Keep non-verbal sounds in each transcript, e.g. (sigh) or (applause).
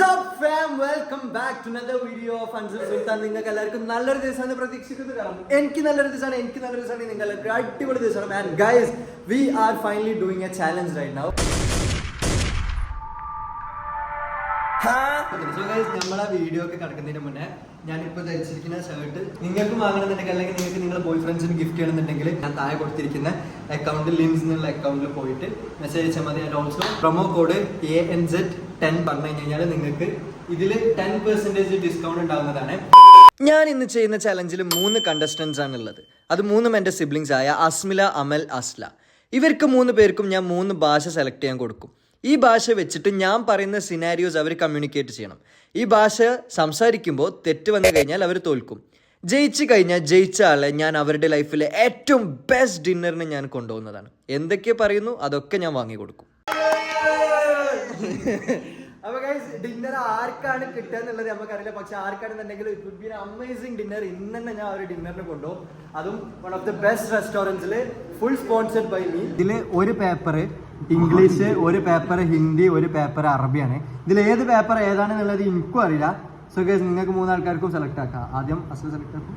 Welcome back to another video of Ansar Sultan നിങ്ങൾക്ക് എല്ലാവർക്കും നല്ലൊരു ദിവസമാണ് പ്രതീക്ഷിക്കുന്നത് കാരണം എനിക്ക് നല്ലൊരു ദിവസമാണ് എനിക്ക് നല്ലൊരു ദിവസമാണ് നിങ്ങൾ എല്ലാവർക്കും അടിപൊളി ദിവസമാണ്. And guys we are finally doing a challenge right now നമ്മളെ വീഡിയോ ഒക്കെ കിടക്കുന്നതിന് മുന്നേ ഞാനിപ്പോൾ ധരിച്ചിരിക്കുന്ന ഷർട്ട് നിങ്ങൾക്ക് വാങ്ങണമെന്നുണ്ടെങ്കിൽ അല്ലെങ്കിൽ നിങ്ങൾക്ക് നിങ്ങളുടെ ബോയ് ഫ്രണ്ട്സിന് ഗിഫ്റ്റ് ചെയ്യണമെന്നുണ്ടെങ്കിൽ ഞാൻ താഴെ കൊടുത്തിരിക്കുന്ന അക്കൗണ്ട് ലിങ്ക്സ് എന്നുള്ള അക്കൗണ്ടിൽ പോയിട്ട് മെസ്സേജ് അയച്ചാൽ മതി. And also promo code A N Z ten പറഞ്ഞു കഴിഞ്ഞാൽ നിങ്ങൾക്ക് ഇതിൽ ടെൻ പെർസെന്റേജ് ഡിസ്കൗണ്ട് ഉണ്ടാകുന്നതാണ് ഞാൻ ഇന്ന് ചെയ്യുന്ന ചലഞ്ചിൽ മൂന്ന് കണ്ടസ്റ്റൻസ് ഉള്ളത് അത് മൂന്നും എന്റെ സിബ്ലിങ്സ് ആയ അസ്മില അമൽ അസ്ല. ഇവർക്ക് മൂന്ന് പേർക്കും ഞാൻ മൂന്ന് ഭാഷ സെലക്ട് ചെയ്യാൻ കൊടുക്കും. ഈ ഭാഷ വെച്ചിട്ട് ഞാൻ പറയുന്ന സിനാരിയോസ് അവർ കമ്മ്യൂണിക്കേറ്റ് ചെയ്യണം. ഈ ഭാഷ സംസാരിക്കുമ്പോൾ തെറ്റ് വന്നു കഴിഞ്ഞാൽ അവർ തോൽക്കും. ജയിച്ചു കഴിഞ്ഞാൽ ജയിച്ച ആളെ ഞാൻ അവരുടെ ലൈഫിലെ ഏറ്റവും ബെസ്റ്റ് ഡിന്നറിന് ഞാൻ കൊണ്ടുപോകുന്നതാണ്. എന്തൊക്കെ പറയുന്നു? അതൊക്കെ ഞാൻ വാങ്ങി കൊടുക്കും അപ്പൊ ഗൈസ് ഡിന്നർ ആർക്കാണ് കിട്ടുക എന്നുള്ളത് നമുക്കറിയില്ല. പക്ഷെ ആർക്കാണെന്നുണ്ടെങ്കിൽ it would be amazing dinner ഇന്ന് തന്നെ ഞാൻ ഒരു ഡിന്നറിന് കൊണ്ടുപോകും. അതും വൺ ഓഫ് ദി ബെസ്റ്റ് റെസ്റ്റോറന്റ്സിൽ ഫുൾ സ്പോൺസർഡ് ബൈ മീ ഇതിൽ ഒരു പേപ്പർ ഇംഗ്ലീഷ് ഒരു പേപ്പർ ഹിന്ദി ഒരു പേപ്പർ അറബിയാണ്. ഇതിൽ ഏത് പേപ്പർ ഏതാണെന്നുള്ളത് എനിക്കും അറിയില്ല. സോ ഗൈസ് നിങ്ങൾക്ക് മൂന്നാൾക്കാർക്കും സെലക്ട് ആക്കാം. ആദ്യം അസൽ സെലക്ട് ആക്കും.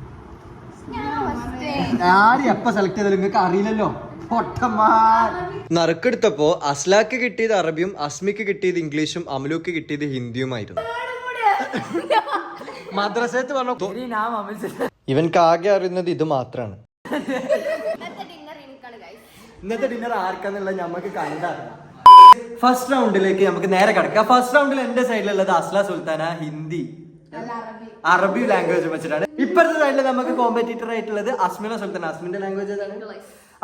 ആര് എപ്പോൾ സെലക്ട് ചെയ്താലും നിങ്ങൾക്ക് അറിയില്ലല്ലോ. നറുക്കെടുത്തപ്പോ അസ്ലാക്ക് കിട്ടിയത് അറബിയും അസ്മിക്ക് കിട്ടിയത് ഇംഗ്ലീഷും അമലുക്ക് കിട്ടിയത് ഹിന്ദിയുമായിരുന്നു. മദ്രസത്ത് പറഞ്ഞു ഇവൻക്ക് ആകെ അറിയുന്നത് ഇത് മാത്രാണ്. ഇന്നത്തെ ഡിന്നർ എനിക്കാണ് ഗൈസ് ഇന്നത്തെ ഡിന്നർ ആർക്കാന്നുള്ളത് നമുക്ക് കണ്ടറിയാം. ഫസ്റ്റ് റൗണ്ടിലേക്ക് നമുക്ക് നേരെ കിടക്കാം. ഫസ്റ്റ് റൗണ്ടിൽ എന്റെ സൈഡിലുള്ളത് അസ്ല സുൽത്താന ഹിന്ദി. അറബി ലാംഗ്വേജ് വെച്ചിട്ടാണ്. ഇപ്പോഴത്തെ സൈഡിൽ നമുക്ക് കോമ്പറ്റീറ്റർ ആയിട്ടുള്ളത് അസ്മിന സുൽത്താന അസ്മിന്റെ ലാംഗ്വേജ് ഏതാണ്?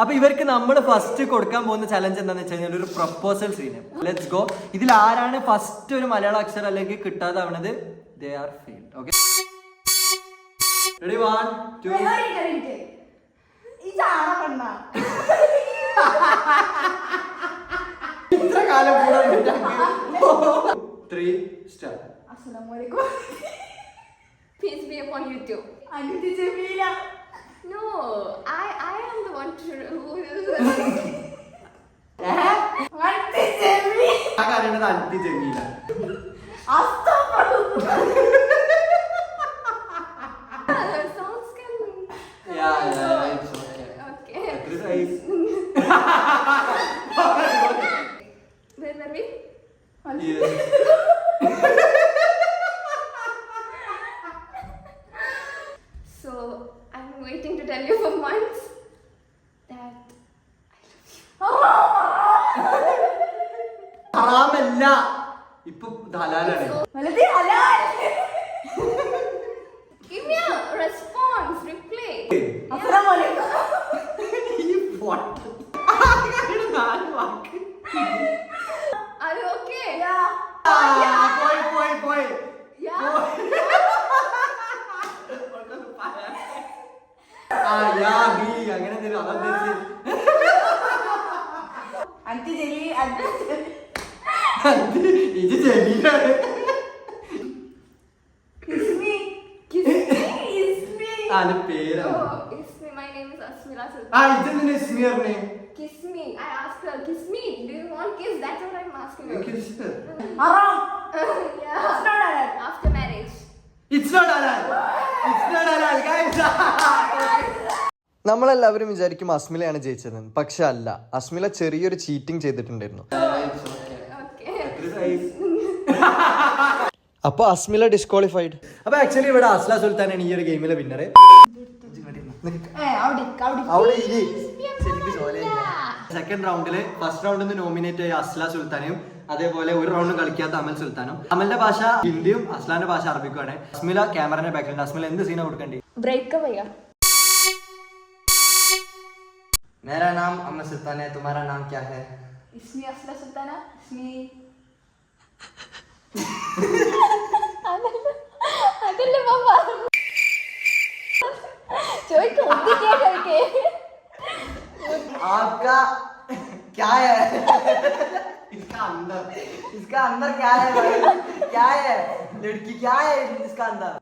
അപ്പൊ ഇവർക്ക് നമ്മൾ ഫസ്റ്റ് കൊടുക്കാൻ പോകുന്ന ചലഞ്ച് എന്താണെന്ന് വെച്ച് കഴിഞ്ഞാൽ ഒരു പ്രപ്പോസൽ സീന് ലെറ്റ്സ് ഗോ ഇതിൽ ആരാണ് ഫസ്റ്റ് ഒരു മലയാള അക്ഷരം അല്ലെങ്കിൽ കിട്ടാതാവണത്? They are failed okay ready one two ഇത്ര കാലം three star Peace be upon you too. No, I I am the one to who (laughs) ആ കാര്യമാണ് അൽപ്പി ജമീല പൊട്ട. ആകെയാണ് നാല് വാക്ക്. You okay? ആ, പോയി പോയി പോയി Yeah. ആ യാ ബി അങ്ങനെ എന്തെങ്കിലും അതെന്തെങ്കിലും ഇത് ജമീലാണ് Kiss me. അതിന്റെ പേരാണ് Oh, ആ ഇതെന്തിനാ സ്മിയറിനെ Kiss me. I asked her, kiss me. Do you want kiss? That's what I'm asking her. Kiss her. (laughs) yeah. After marriage. It's not halal. It's not halal, guys. (laughs) നമ്മളെല്ലാവരും വിചാരിക്കും അസ്മിലയാണ് ജയിച്ചത് പക്ഷെ അല്ല അസ്മില ചെറിയൊരു ചീറ്റിംഗ് ചെയ്തിട്ടുണ്ടായിരുന്നു. (laughs) അപ്പൊ അസ്മില ഡിസ്ക്വാളിഫൈഡ് അപ്പൊ ആക്ച്വലി ഇവിടെ അസ്ല സുൽത്താനാണ് ഈ ഒരു ഗെയിമിലെ വിന്നർ സെക്കൻഡ് റൗണ്ടില് ഫസ്റ്റ് റൗണ്ടിൽ നിന്ന് നോമിനേറ്റ് ആയ അസ്ല സുൽത്താനെയും അതേപോലെ ഒരു റൗണ്ടും കളിക്കാത്ത അമൽ സുൽത്താനും അമലിന്റെ ഭാഷ ഹിന്ദിയും അസ്ലാന്റെ ഭാഷ അറബിക്കുമാണ് അസ്മില ക്യാമറന്റെ ബാക്കിലുണ്ട് അസ്മില എന്ത് സീനാ കൊടുക്കണ്ടേ Break भैया मेरा नाम अमर सुल्तान है तुम्हारा नाम क्या है इसमें असला सुल्ताना इसमें അതല്ലേ പാപ്പ ചോദിക്കും ഒന്നിക്കേ ചോദിക്കേ आपका क्या है इसका अंदर इसका अंदर क्या है भाई क्या है लड़की क्या है इसका अंदर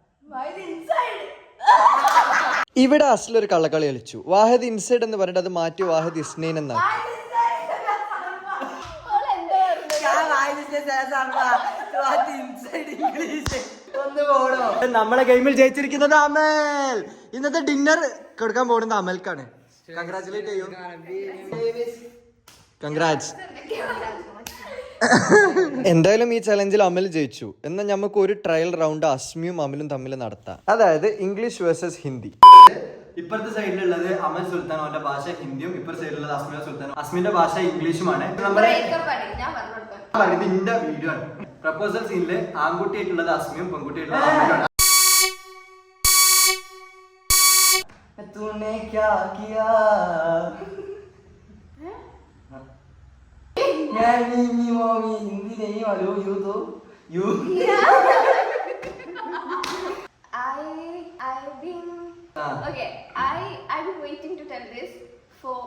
ഇവിടെ അസ്ല ഒരു കള്ളക്കളി കളിച്ചു വാഹദ് ഇൻസൈഡ് എന്ന് പറഞ്ഞിട്ട് അത് മാറ്റി വാഹദ് ഇസ്നൈൻ എന്നാക്കി ഓൾ എന്താ പറഞ്ഞത് क्या भाई इसने അതിന്റെ ശേഷം ഇൻസൈഡ് ഇംഗ്ലീഷ് ഒന്ന് പോടോ നമ്മളെ ഗെയിമിൽ ജയിച്ചിരിക്കുന്നത് അമൽ. ഇന്നത്തെ ഡിന്നർ കൊടുക്കാൻ പോകുന്നത് അമൽക്കാണ്. കൺഗ്രാചുലേറ്റ് ചെയ്യൂ. കൺഗ്രാറ്റ്സ് എന്തായാലും ഈ ചലഞ്ചിൽ അമൽ ജയിച്ചു. എന്നാൽ നമുക്ക് ഒരു ട്രയൽ റൗണ്ട് അസ്മിയും അമലും തമ്മിൽ നടത്താം. അതായത് ഇംഗ്ലീഷ് വേഴ്സസ് ഹിന്ദി ഇപ്പുറത്തെ സൈഡിലുള്ളത് അമൽ സുൽത്താൻ അവന്റെ ഭാഷ ഹിന്ദിയും ഇപ്പുറത്തെ സൈഡിലുള്ളത് അസ്മിയ സുൽത്താൻ അസ്മിന്റെ ഭാഷ ഇംഗ്ലീഷുമാണ് നമ്മുടെ ബ്രേക്കപ്പ് ആണ് ഞാൻ പറഞ്ഞു കൊടുക്കാം ഇത് ഇന്റെ വീഡിയോ ആണ് പ്രപ്പോസൽ സീനില് ആൺകുട്ടിയായിട്ടുള്ളത് അസ്മിയും പെൺകുട്ടിയായിട്ടുള്ളത് അമലുമാണ് तूने क्या किया मैं मीमी मोमी हिंदी नहीं मालूम यू तो you I I've been Ah. okay. I I've been waiting to tell this for.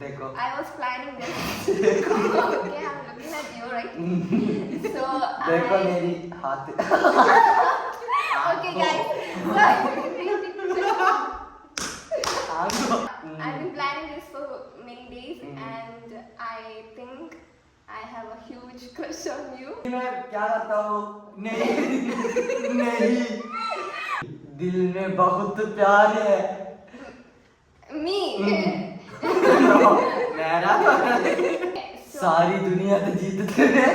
देखो I was planning this. (laughs) okay, (laughs) I'm looking at you, right? (laughs) so देखो I. मेरी हाथ Okay, guys. So I've been waiting to tell- I've been planning this for many days, and I think I have a huge crush on you. मैं क्या करता हूँ नहीं नहीं दिल में बहुत प्यार है। मी। हम्म। मेरा तो सारी दुनिया तो जीत तूने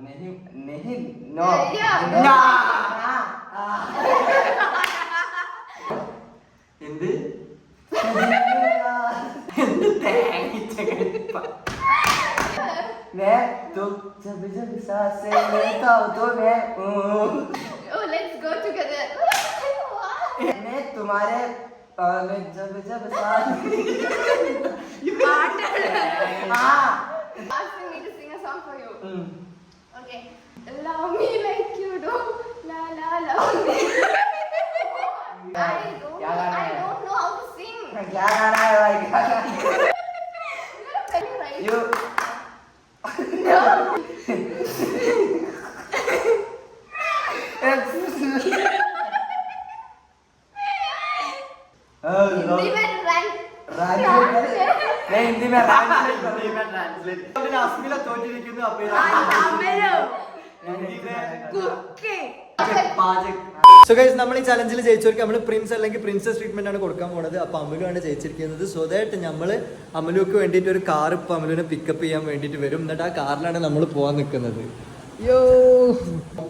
नहीं नहीं नो। ना हाँ। हाँ। जब जब सांसें लेता हूँ तो मैं हूँ। oh, let's go together. (laughs) मैं तुम्हारे आ, मैं जब जब सांस हाँ Asking me to sing a song for you. Hmm. Okay. So നമ്മൾ ഈ ചലഞ്ചിൽ ജയിച്ചവർക്ക് നമ്മൾ പ്രിൻസ് അല്ലെങ്കിൽ പ്രിൻസസ് ട്രീറ്റ്മെന്റ് ആണ് കൊടുക്കാൻ പോണത്. അപ്പൊ അമലുവാണ് ജയിച്ചിരിക്കുന്നത്. സോ ദാറ്റ് നമ്മൾ അമലുക്ക് വേണ്ടിയിട്ട് ഒരു കാർ ഇപ്പൊ അമലുവിനെ പിക്കപ്പ് ചെയ്യാൻ വേണ്ടിയിട്ട് വരും. എന്നിട്ട് ആ കാറിലാണ് നമ്മൾ പോകാൻ നിൽക്കുന്നത് യോ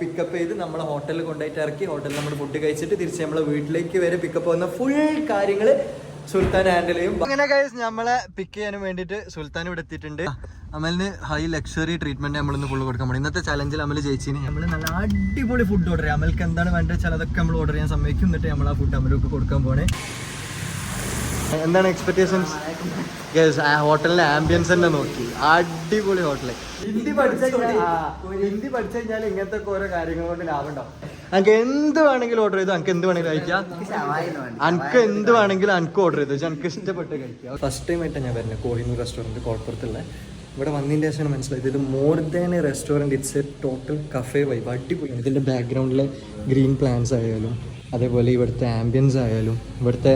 പിക്കപ്പ് ചെയ്ത് നമ്മളെ ഹോട്ടലിൽ കൊണ്ടുപോയിട്ട് ഇറക്കി. ഹോട്ടലിൽ നമ്മൾ ഫുഡ് കഴിച്ചിട്ട് തിരിച്ച് നമ്മളെ വീട്ടിലേക്ക് വരെ പിക്കപ്പ് വന്ന ഫുൾ കാര്യങ്ങൾ സുൽത്താൻ ഹാൻഡിൽ അങ്ങനെ ഗൈസ് നമ്മളെ പിക്ക് ചെയ്യാൻ വേണ്ടിട്ട് സുൽത്താൻ ഇവിടെ എത്തിയിട്ടുണ്ട്. അമലിന് ഹൈ ലക്ഷറി ട്രീറ്റ്മെന്റ് നമ്മളിന്ന് ഫുള്ള് കൊടുക്കാൻ പോകണം ഇന്നത്തെ ചലഞ്ചിൽ അമൽ ജയിച്ചിന്. നമ്മൾ നല്ല അടിപൊളി ഫുഡ് ഓർഡർ ചെയ്യാം. അമൽക്ക് എന്താണ് വേണ്ടത് വെച്ചാൽ അതൊക്കെ നമ്മൾ ഓർഡർ ചെയ്യാൻ സമ്മതിക്കും. എന്നിട്ട് നമ്മൾ ആ ഫുഡ് അമലൊക്കെ കൊടുക്കാൻ പോണേ. എന്താണ് എക്സ്പെക്ടേഷൻസ് ഹോട്ടലിന്റെ ആ ഹോട്ടലിലെ ആംബിയൻസ് തന്നെ നോക്കി. അടിപൊളി ഹോട്ടൽ. ഹിന്ദി പഠിച്ചു ഹിന്ദി പഠിച്ചു കഴിഞ്ഞാൽ ഇങ്ങനത്തെ ഓരോ കാര്യങ്ങൾ കൊണ്ട് ലാഭം ഉണ്ടാവും. അനക്ക് എന്ത് വേണമെങ്കിലും ഓർഡർ ചെയ്തു? അനക്ക് എന്ത് വേണമെങ്കിലും കഴിക്കാം. അനക്ക് എന്ത് വേണമെങ്കിലും അനക്ക് ഓർഡർ ചെയ്തു? എനിക്ക് അനക്ക് ഇഷ്ടപ്പെട്ട് കഴിക്കാം. ഫസ്റ്റ് ടൈം ആയിട്ടാണ് ഞാൻ വരുന്നത് കോഹിനൂർ റെസ്റ്റോറന്റ് കോഴപ്പുറത്തുള്ള ഇവിടെ വന്നതിന്റെ ശേഷമാണ് മനസ്സിലായത്. ഇത് more than a restaurant it's a total cafe vibe അടിപൊളി. ഇതിന്റെ ബാക്ക്ഗ്രൗണ്ടിലെ ഗ്രീൻ പ്ലാന്റ്സ് ആയാലും അതേപോലെ ഇവിടുത്തെ ആംബിയൻസ് ആയാലും ഇവിടുത്തെ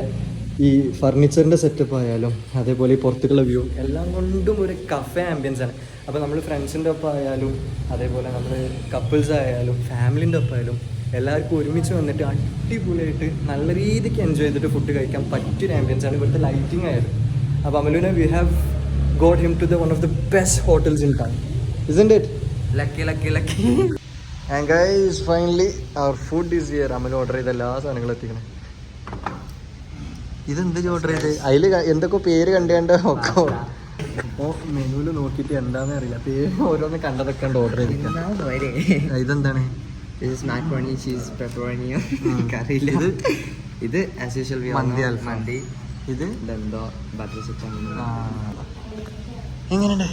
ഈ ഫർണിച്ചറിന്റെ സെറ്റപ്പ് ആയാലും അതേപോലെ ഈ പുറത്തുള്ള വ്യൂ എല്ലാം കൊണ്ടും ഒരു കഫേ ആംബിയൻസ് ആണ്. അപ്പോൾ നമ്മൾ ഫ്രണ്ട്സിന്റെ ഒപ്പം ആയാലും അതേപോലെ നമ്മൾ കപ്പിൾസ് ആയാലും ഫാമിലിന്റെ ഒപ്പം ആയാലും എല്ലാവർക്കും ഒരുമിച്ച് വന്നിട്ട് അടിപൊളിയായിട്ട് നല്ല രീതിക്ക് എൻജോയ് ചെയ്തിട്ട് ഫുഡ് കഴിക്കാൻ പറ്റിയൊരു ആംബിയൻസ് ആണ് ഇവിടുത്തെ ലൈറ്റിംഗ് ആയാലും അപ്പോൾ അമലുന we have got him to the one of the best hotels in town isn't it lucky lucky lucky and guys finally our food is here Amalu order ചെയ്ത എല്ലാ സാധനങ്ങളും എത്തിക്കണേ. ഇതെന്ത് ഓർഡർ ചെയ്ത് അതിൽ എന്തൊക്കെ പേര് കണ്ടു കണ്ടോ ഒക്കെ അപ്പോൾ മെനുവിൽ നോക്കിയിട്ട് എന്താണെന്ന് അറിയില്ല. പേര് ഓരോന്ന് കണ്ടതൊക്കെ ഉണ്ട് ഓർഡർ ചെയ്തിരിക്കാം. ഇതെന്താണ്? ഇത് ഇത് ആസ് യൂഷ്വൽ മന്തി അൽഫാം. മന്തി. ഇത്? ഇതെന്തോ ബട്ടർ ചിക്കൻ ആ. എങ്ങനെയുണ്ട്?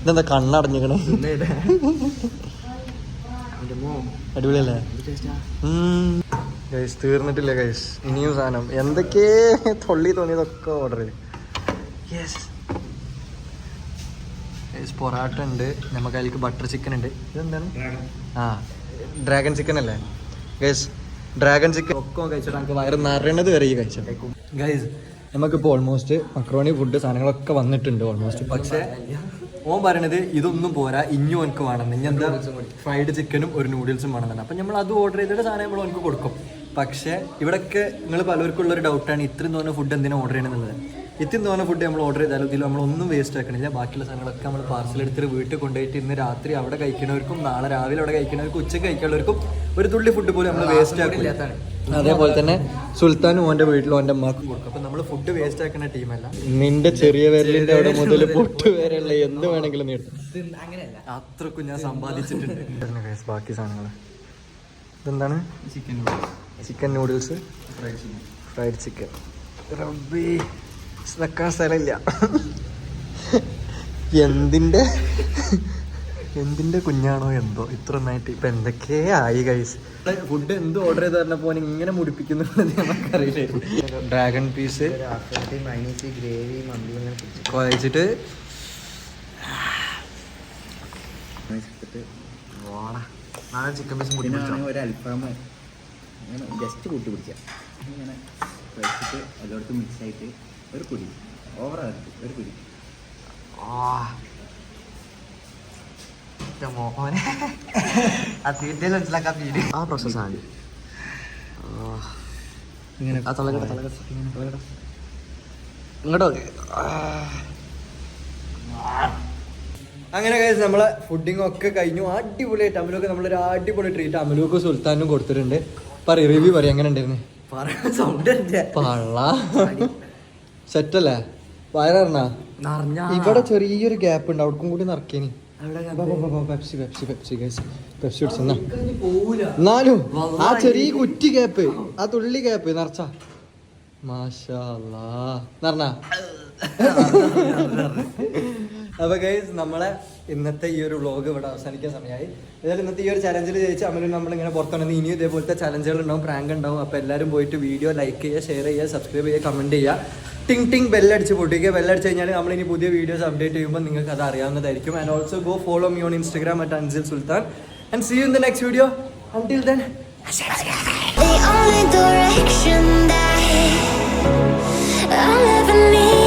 ഇതെന്താ കണ്ണടഞ്ഞിക്കണേ (laughs) അടിപൊളിയല്ലേ? ഗൈസ് തീർന്നിട്ടില്ല ഗൈസ് ഇനിയും സാധനം. എന്തൊക്കെ തൊള്ളി തോന്നിയതൊക്കെ ഓർഡർ ചെയ്തു. യെസ് ഗൈസ് പൊറാട്ട ഉണ്ട്. നമുക്ക് അതിലേക്ക് ബട്ടർ ചിക്കൻ ഉണ്ട്. ഇതെന്താണ്? ആ ഡ്രാഗൺ ചിക്കൻ അല്ലേ? ഗൈസ് ഡ്രാഗൺ ചിക്കൻ ഒക്കെ കഴിച്ചിട്ട് നമുക്ക് വയറ് നിറയണത് വരെ ഈ കഴിച്ചു ഗൈസ് നമുക്കിപ്പോൾ ഓൾമോസ്റ്റ് മക്രോണി ഫുഡ് സാധനങ്ങളൊക്കെ വന്നിട്ടുണ്ട് ഓൾമോസ്റ്റ് പക്ഷേ ഓൻ പറയണത് ഇതൊന്നും പോരാ. ഇനിയും എനിക്ക് വേണം. ഇനി എന്താ? ഫ്രൈഡ് ചിക്കനും ഒരു നൂഡിൽസും വേണമെന്നാണ് അപ്പം നമ്മൾ അത് ഓർഡർ ചെയ്തിട്ട് സാധനം നമ്മൾ എനിക്ക് കൊടുക്കും. പക്ഷേ ഇവിടെയൊക്കെ നിങ്ങൾ പലർക്കും ഡൗട്ട് ഡൗട്ടാണ് ഇത്രയും തോന്നുന്ന ഫുഡ് എന്തിനാ ഓർഡർ ചെയ്യണമെന്നുള്ളത് ഇത്രയും തോന്നുന്ന ഫുഡ് നമ്മൾ ഓർഡർ ചെയ്താലും ഇതിൽ നമ്മളൊന്നും വേസ്റ്റ് ആക്കണില്ല. ബാക്കിയുള്ള സാധനങ്ങളൊക്കെ നമ്മൾ പാർസൽ എടുത്തിട്ട് വീട്ടിൽ കൊണ്ടുപോയിട്ട് ഇന്ന് രാത്രി അവിടെ കഴിക്കുന്നവർക്കും നാളെ രാവിലെ അവിടെ കഴിക്കുന്നവർക്കും ഉച്ചയ്ക്ക് കഴിക്കാനുള്ളവർക്കും ഒരു തുള്ളി ഫുഡ് പോലും നമ്മൾ വേസ്റ്റ് ആക്കില്ല അതേപോലെ തന്നെ സുൽത്താനും ഓന്റെ വീട്ടിലും ഓന്റെ അമ്മക്കും കൊടുക്കും. അപ്പൊ നമ്മൾ ഫുഡ് വേസ്റ്റ് ആക്കുന്ന ടീമല്ല നിന്റെ ചെറിയ വിരലിന്റെ അവിടെ മുതൽ പൊട്ട് വരെയുള്ള എന്ത് വേണമെങ്കിലും അങ്ങനെയല്ല. അത്രക്കും ഞാൻ സമ്പാദിച്ചിട്ടുണ്ട്. ബാക്കി സാധനങ്ങൾ ഇതെന്താണ്? Chicken chicken noodles fried chicken റബ്ബി വെക്കാൻ സ്ഥലമില്ല. എന്തിന്റെ എന്തിന്റെ കുഞ്ഞാണോ എന്തോ? ഇത്ര നന്നായിട്ട് ഇപ്പം എന്തൊക്കെ ആയി കൈസ് ഫുഡ് എന്ത് ഓർഡർ ചെയ്ത് ഓൻ ഇങ്ങനെ മുടിപ്പിക്കുന്നുള്ളത് നമുക്കറിയില്ലായിരുന്നു ഡ്രാഗൺ പീസ് കുഴച്ചിട്ട്. ചിക്കൻ പീസ് മുടി ഒരു അൽഫാം അങ്ങനെ ജസ്റ്റ് കൂട്ടി പിടിക്കുക ഇങ്ങനെ കഴിച്ചിട്ട് എല്ലായിടത്തും മിക്സ് ആയിട്ട് ഒരു കുടി ഓവറാകരുത് ഒരു കുടി മോഹനെ ആ തീറ്റയിൽ മനസ്സിലാക്കാൻ വീട് ആ പ്രോസസ്സാണ് ഇങ്ങനെ ആ തലകട തലകട ഇങ്ങോട്ടോ അങ്ങനെ കഴിച്ച് നമ്മളെ ഫുഡിങ് ഒക്കെ കഴിഞ്ഞു. അടിപൊളിയായിട്ട് അമലൂക്ക് നമ്മളൊരു അടിപൊളി ട്രീറ്റ് അമലൂക്ക് സുൽത്താനും കൊടുത്തിട്ടുണ്ട്. പറ റിവ്യൂ പറയും എങ്ങനെ ഉണ്ടായിരുന്നു? പള്ള. സെറ്റല്ലേ നിറഞ്ഞ ഇവിടെ ചെറിയൊരു ഗ്യാപ്പ് ഉണ്ട് അവർക്കും കൂടി നിറക്കേനി. പെപ്സി പെപ്സി പെപ്സി പെപ്സി കുടിച്ചെന്നാ എന്നാലും ആ ചെറിയ കുറ്റി ഗ്യാപ്പ് ആ തുള്ളി ഗ്യാപ്പ് നിറച്ച. മാഷാ (laughs) നിറഞ്ഞ. അപ്പൊ ഗൈസ് നമ്മളെ ഇന്നത്തെ ഈ ഒരു വ്ളോഗ് ഇവിടെ അവസാനിക്കാൻ സമയമായി. ഏതായാലും ഇന്നത്തെ ഈ ഒരു ചലഞ്ചിൽ ജയിച്ച് അമലും നമ്മളിങ്ങനെ പുറത്തുണ്ടെന്ന് ഇനിയും ഇതേപോലത്തെ ചലഞ്ചുകൾ ഉണ്ടാവും പ്രാങ്ക് ഉണ്ടാവും. അപ്പോൾ എല്ലാവരും പോയിട്ട് വീഡിയോ ലൈക്ക് ചെയ്യുക ഷെയർ ചെയ്യുക സബ്സ്ക്രൈബ് ചെയ്യുക കമന്റ് ചെയ്യുക. ടിങ് ടിങ് ബെല്ലടിച്ച് പൊട്ടിക്കുക. ബെല്ലടിച്ച് കഴിഞ്ഞാൽ നമ്മൾ ഇനി പുതിയ വീഡിയോസ് അപ്ഡേറ്റ് ചെയ്യുമ്പോൾ നിങ്ങൾക്ക് അത് അറിയാവുന്നതായിരിക്കും. And also go follow me on Instagram at Ansil Sultan and see you in the next video until then only I'll ever need.